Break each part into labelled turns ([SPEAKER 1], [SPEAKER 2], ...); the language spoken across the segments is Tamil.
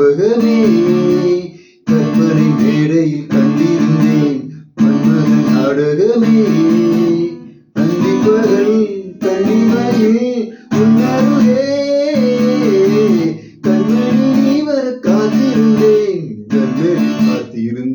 [SPEAKER 1] ஞாபகமே கற்பனை மேடையில் கண்டிருந்தேன். மன்மதன் நாடகமே அந்திப்பகல் கண்ணிமையில் உன்னருகே. கண்மணி நீ வர காத்திருந்தேன். கண்களில் காத்திருந்தேன்.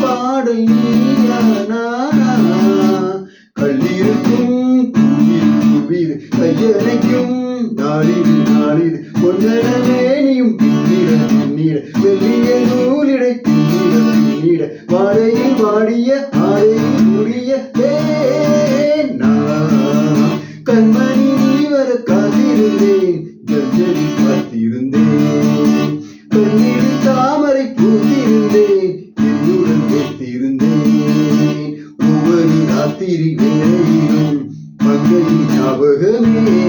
[SPEAKER 1] பாடல் நீயா கல்லிருக்கும் குயில் கையணைக்கும் பின்னிட பின்னிட வெள்ளிய நூலிடை பின்னிட பின்னிட வாடிய ஆடையில் ஒவ்வொரு மங்கை ஞாபகமே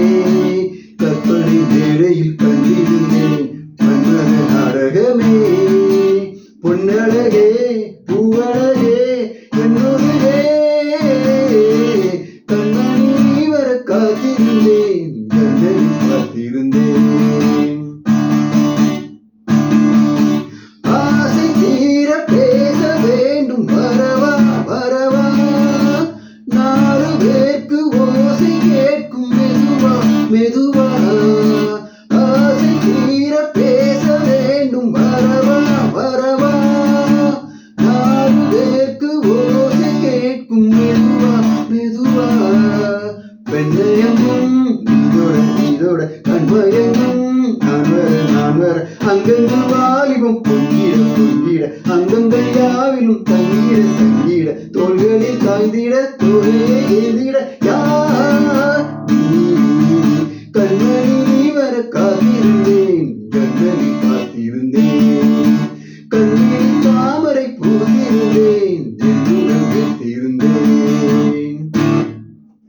[SPEAKER 1] ஆசை தீர பேச வேண்டும். வரவா வரவா. நாலு ஓசை கேட்கும் மெதுவா மெதுவா. பெண்ணையமும் இதோட இதோட கண்மயங்கும் நான் வர நான் வர. அங்கங்கு வாலிபம் பொங்கிட பொங்கிட. அங்கங்கள் யாவிலும் தங்கிட தங்கிட. தோள்களில் you.